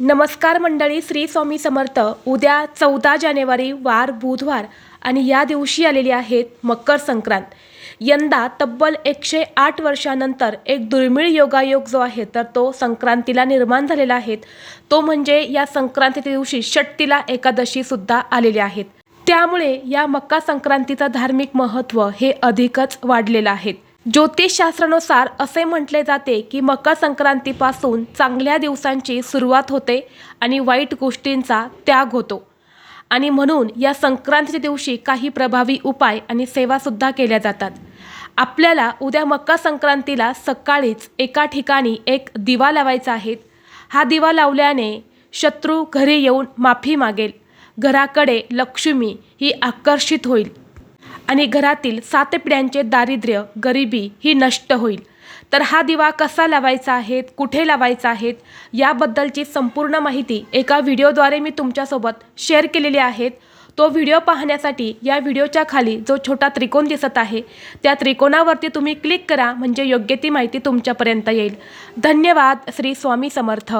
नमस्कार मंडळी श्री स्वामी समर्थ. उद्या चौदा जानेवारी वार बुधवार आणि या दिवशी आलेली आहेत मकर संक्रांत. यंदा तब्बल एकशे आठ वर्षानंतर एक दुर्मिळ योगायोग जो आहे तर तो संक्रांतीला निर्माण झालेला आहे. तो म्हणजे या संक्रांतीच्या दिवशी षट्टीला एकादशी सुद्धा आलेली आहेत त्यामुळे या मकर संक्रांतीचं धार्मिक महत्त्व हे अधिकच वाढलेलं आहे. ज्योतिषशास्त्रानुसार असे म्हटले जाते की मकर संक्रांतीपासून चांगल्या दिवसांची सुरुवात होते आणि वाईट गोष्टींचा त्याग होतो. आणि म्हणून या संक्रांतीच्या दिवशी काही प्रभावी उपाय आणि सेवासुद्धा केल्या जातात. आपल्याला उद्या मकर संक्रांतीला सकाळीच एका ठिकाणी एक दिवा लावायचा आहे. हा दिवा लावल्याने शत्रू घरी येऊन माफी मागेल. घराकडे लक्ष्मी ही आकर्षित होईल. आणि घरातील सात पिढ्यांचे दारिद्र्य गरिबी ही नष्ट होईल. तर हा दिवा कसा लावायचा आहे कुठे लावायचा आहे याबद्दलची संपूर्ण माहिती एका व्हिडिओद्वारे मी तुमच्यासोबत शेअर केलेली आहेत तो व्हिडिओ पाहण्यासाठी या व्हिडिओच्या खाली जो छोटा त्रिकोण दिसत आहे त्या त्रिकोणावरती तुम्ही क्लिक करा म्हणजे योग्य ती माहिती तुमच्यापर्यंत येईल. धन्यवाद श्री स्वामी समर्थ.